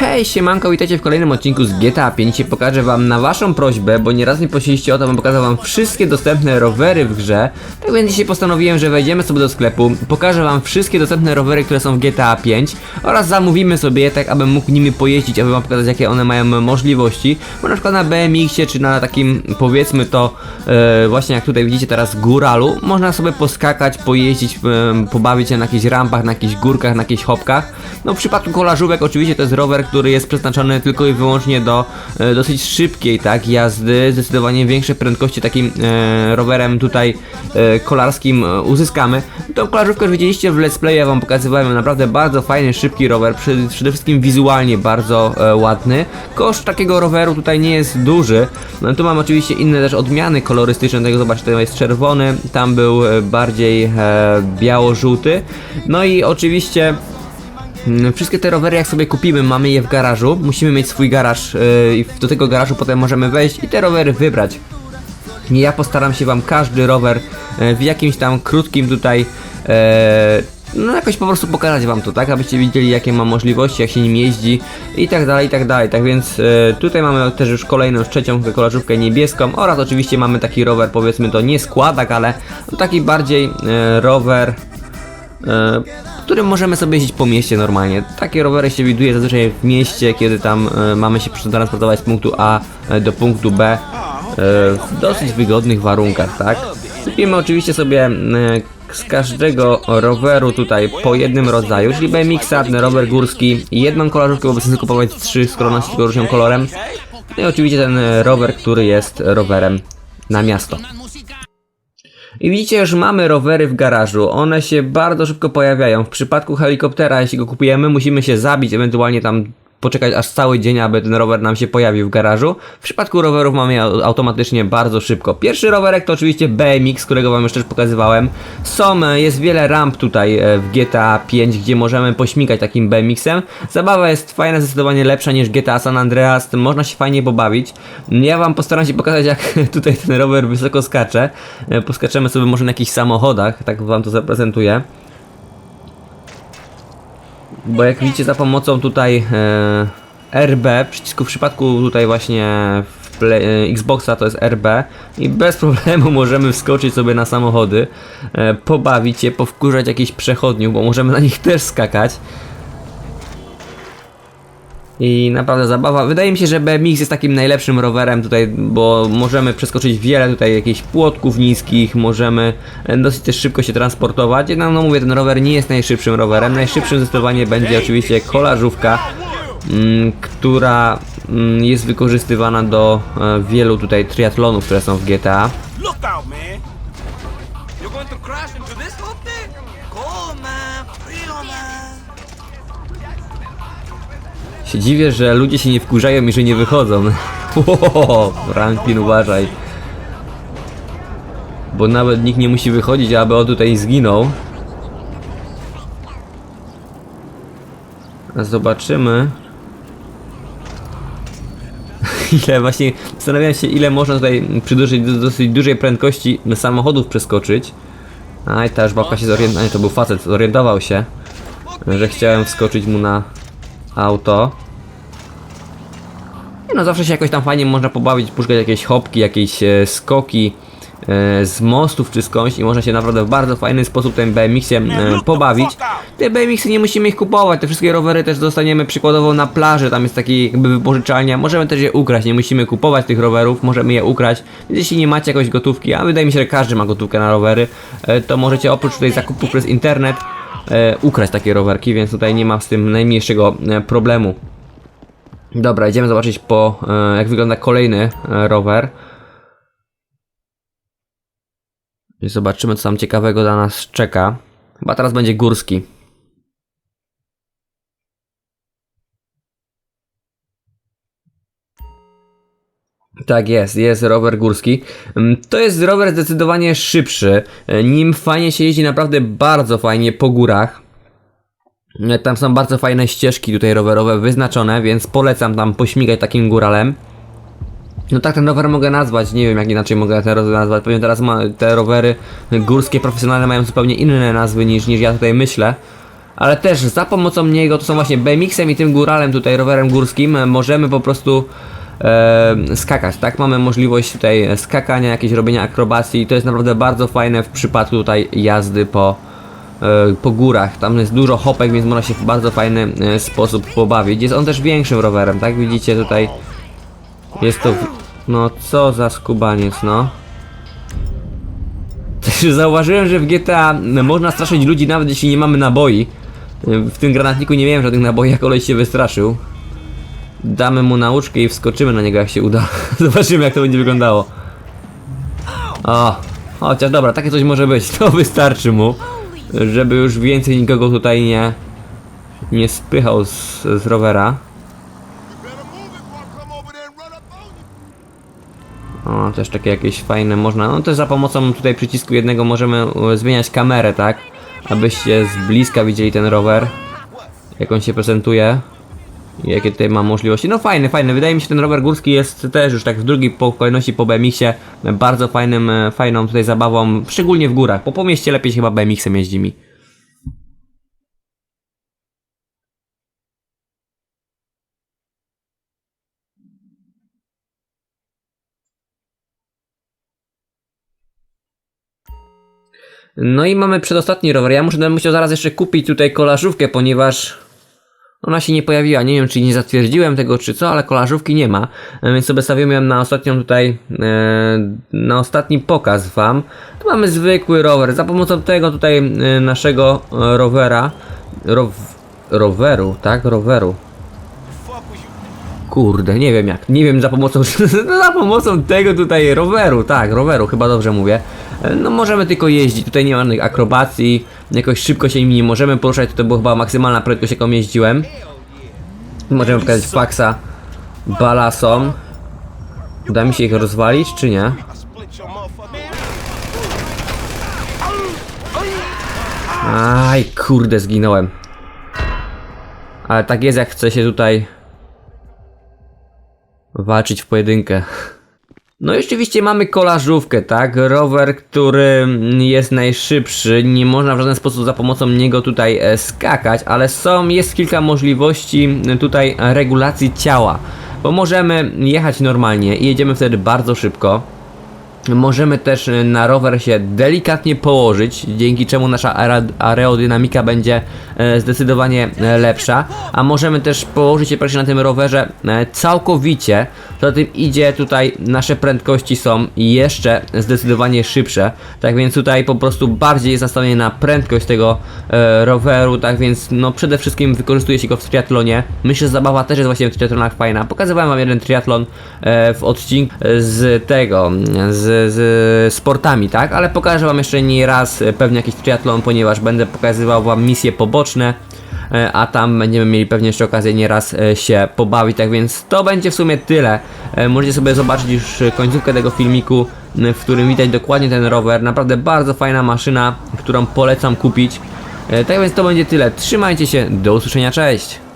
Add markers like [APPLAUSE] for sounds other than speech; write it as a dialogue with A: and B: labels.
A: Hej, siemanko, witajcie w kolejnym odcinku z GTA 5. Dzisiaj pokażę wam na waszą prośbę, bo nieraz mnie prosiliście o to, bym pokazał wam wszystkie dostępne rowery w grze. Tak więc dzisiaj postanowiłem, że wejdziemy sobie do sklepu, pokażę wam wszystkie dostępne rowery, które są w GTA 5 oraz zamówimy sobie je tak, abym mógł nimi pojeździć, aby wam pokazać jakie one mają możliwości. Bo na przykład na BMX-ie czy na takim powiedzmy to e, właśnie jak tutaj widzicie teraz góralu, można sobie poskakać, pojeździć, e, pobawić się na jakichś rampach, na jakichś górkach, na jakichś hopkach. No w przypadku kolażówek oczywiście to jest rower, który jest przeznaczony tylko i wyłącznie do e, dosyć szybkiej tak jazdy, zdecydowanie większe prędkości takim e, rowerem tutaj e, kolarskim e, uzyskamy. Tą kolażówkę już widzieliście w let's play, ja wam pokazywałem naprawdę bardzo fajny, szybki rower, przy, przede wszystkim wizualnie bardzo e, ładny. Koszt takiego roweru tutaj nie jest duży. No, tu mam oczywiście inne też odmiany kolorystyczne, tego zobaczcie, to jest czerwony, tam był e, bardziej e, biało-żółty. No i oczywiście Wszystkie te rowery jak sobie kupimy, mamy je w garażu, musimy mieć swój garaż yy, i do tego garażu potem możemy wejść i te rowery wybrać. Ja postaram się wam każdy rower e, w jakimś tam krótkim tutaj e, no jakoś po prostu pokazać wam to, tak? Abyście widzieli jakie ma możliwości, jak się nim jeździ i tak dalej, i tak dalej. Tak więc tutaj mamy też już kolejną, trzecią kolażówkę niebieską oraz oczywiście mamy taki rower, powiedzmy to nie składak, ale taki bardziej rower którym możemy sobie jeździć po mieście normalnie. Takie rowery się widuje zazwyczaj w mieście, kiedy tam e, mamy się przetransportować z punktu A e, do punktu B e, w dosyć wygodnych warunkach, tak? Kupimy oczywiście sobie z każdego roweru tutaj po jednym rodzaju, czyli ten rower górski jedną kolażówkę, bo sensu kupować trzy, skoro się tylko różnią kolorem. No i oczywiście ten rower, który jest rowerem na miasto. I widzicie, już mamy rowery w garażu. One się bardzo szybko pojawiają. W przypadku helikoptera, jeśli go kupujemy, musimy się zabić, ewentualnie tam poczekać aż cały dzień, aby ten rower nam się pojawił w garażu. W przypadku rowerów mamy je au- automatycznie bardzo szybko. Pierwszy rowerek to oczywiście BMX, którego wam już też pokazywałem. Są, e, jest wiele ramp tutaj e, w GTA 5, gdzie możemy pośmigać takim BMX-em. Zabawa jest fajna, zdecydowanie lepsza niż GTA San Andreas, można się fajnie pobawić. Ja wam postaram się pokazać, jak [LAUGHS] tutaj ten rower wysoko skacze. E, Poskaczemy sobie może na jakichś samochodach, tak wam to zaprezentuję. Bo jak widzicie za pomocą tutaj e, RB, przycisku w przypadku tutaj właśnie play, e, Xboxa to jest RB i bez problemu [LAUGHS] możemy wskoczyć sobie na samochody, e, pobawić się, powkurzać jakichś przechodniów, bo możemy na nich też skakać. I naprawdę zabawa. Wydaje mi się, że BMX jest takim najlepszym rowerem tutaj, bo możemy przeskoczyć wiele tutaj jakichś płotków niskich, możemy e, dosyć też szybko się transportować. Jednak no mówię, ten rower nie jest najszybszym rowerem. Najszybszym zdecydowanie będzie oczywiście kolażówka, mm, która mm, jest wykorzystywana do e, wielu tutaj triatlonów, które są w GTA. Się dziwię, że ludzie się nie wkurzają i że nie wychodzą. [LAUGHS] Ło, Franklin, uważaj. Bo nawet nikt nie musi wychodzić, aby on tutaj zginął. Zobaczymy. [LAUGHS] Ile właśnie. Zastanawiam się, ile można tutaj przy dużej, do- dosyć dużej prędkości samochodów przeskoczyć. Aj, ta już babka się zorientowała. To był facet, zorientował się, że chciałem wskoczyć mu na auto. Nie no, zawsze się jakoś tam fajnie można pobawić, puszczać jakieś hopki, jakieś e, skoki e, z mostów czy skądś i można się naprawdę w bardzo fajny sposób tym BMX-iem e, pobawić. Te BMX-y nie musimy ich kupować, te wszystkie rowery też dostaniemy przykładowo na plaży, tam jest taki jakby wypożyczalnia, możemy też je ukraść, nie musimy kupować tych rowerów, możemy je ukraść, więc jeśli nie macie jakoś gotówki, a wydaje mi się, że każdy ma gotówkę na rowery, e, to możecie oprócz tutaj zakupu przez internet ukraść takie rowerki, więc tutaj nie ma z tym najmniejszego e, problemu. Dobra, idziemy zobaczyć po e, jak wygląda kolejny e, rower. I zobaczymy co tam ciekawego dla nas czeka. Chyba teraz będzie górski. Tak jest, jest rower górski. Mm, To jest rower zdecydowanie szybszy. E, Nim fajnie się jeździ, naprawdę bardzo fajnie po górach. E, Tam są bardzo fajne ścieżki tutaj rowerowe wyznaczone, więc polecam tam pośmigać takim góralem. No tak ten rower mogę nazwać, nie wiem jak inaczej mogę ten rower nazwać. Pewnie teraz ma, te rowery górskie profesjonalne mają zupełnie inne nazwy niż, niż ja tutaj myślę. ale też za pomocą niego, to są właśnie BMX-em i tym góralem tutaj, rowerem górskim, e, możemy po prostu e, skakać, tak? Mamy możliwość tutaj skakania, jakieś robienia akrobacji i to jest naprawdę bardzo fajne w przypadku tutaj jazdy po, e, po górach. Tam jest dużo hopek, więc można się w bardzo fajny e, sposób pobawić. Jest on też większym rowerem, tak? Widzicie tutaj jest to... No co za skubaniec, no. [LAUGHS] Zauważyłem, że w GTA można straszyć ludzi nawet jeśli nie mamy naboi. W tym granatniku nie miałem żadnych naboi, jak koleś się wystraszył. Damy mu nauczkę i wskoczymy na niego jak się uda. [LAUGHS] Zobaczymy jak to będzie wyglądało. O, chociaż dobra, takie coś może być. [LAUGHS] To wystarczy mu, żeby już więcej nikogo tutaj nie nie spychał z, z rowera. O, też takie jakieś fajne można. No też za pomocą tutaj przycisku jednego możemy e, zmieniać kamerę, tak? Abyście z bliska widzieli ten rower. Jak on się prezentuje. Jakie tutaj ma możliwości. No fajny, fajny. Wydaje mi się, ten rower górski jest też już tak w drugiej po kolejności po BMX-ie. Bardzo fajnym, e, fajną tutaj zabawą. Szczególnie w górach. Po, po mieście lepiej się chyba BMX-em jeździ mi. No i mamy przedostatni rower. Ja muszę będę musiał zaraz jeszcze kupić tutaj kolażówkę, ponieważ ona się nie pojawiła. Nie wiem, czy nie zatwierdziłem tego, czy co, ale kolażówki nie ma. E, Więc sobie stawiam ją na ostatnią tutaj, e, na ostatni pokaz wam. Tu mamy zwykły rower. Za pomocą tego tutaj e, naszego rowera, row, roweru, tak? Roweru. Kurde, nie wiem jak. Nie wiem za pomocą. [LAUGHS] za pomocą tego tutaj roweru, tak, roweru, chyba dobrze mówię. No możemy tylko jeździć, tutaj nie ma żadnych akrobacji, jakoś szybko się nimi nie możemy poruszać, to była chyba maksymalna prędkość jaką jeździłem. Możemy pokazać faksa balasom. Uda mi się ich rozwalić, czy nie? Aj, kurde, zginąłem. Ale tak jest, jak chce się tutaj walczyć w pojedynkę. No i oczywiście mamy kolażówkę, tak? Rower, który jest najszybszy. Nie można w żaden sposób za pomocą niego tutaj e, skakać, ale są, jest kilka możliwości e, tutaj regulacji ciała. Bo możemy jechać normalnie i jedziemy wtedy bardzo szybko. Możemy też y, na rower się delikatnie położyć, dzięki czemu nasza aerodynamika będzie e, zdecydowanie e, lepsza, a możemy też położyć się praktycznie na tym rowerze e, całkowicie. Za tym idzie tutaj nasze prędkości są jeszcze zdecydowanie szybsze, tak więc tutaj po prostu bardziej jest nastawienie na prędkość tego roweru, tak więc no przede wszystkim wykorzystuje się go w triatlonie. Myślę, że zabawa też jest właśnie w triatlonach fajna. Pokazywałem wam jeden triatlon w odcinku z tego, z, z sportami, tak? Ale pokażę wam jeszcze nie raz e, pewnie jakiś triatlon, ponieważ będę pokazywał wam misje poboczne. e, A tam będziemy mieli pewnie jeszcze okazję nieraz e, się pobawić, tak więc to będzie w sumie tyle. Możecie sobie zobaczyć już końcówkę tego filmiku, w którym widać dokładnie ten rower. Naprawdę bardzo fajna maszyna, którą polecam kupić. Tak więc to będzie tyle. Trzymajcie się, do usłyszenia, cześć!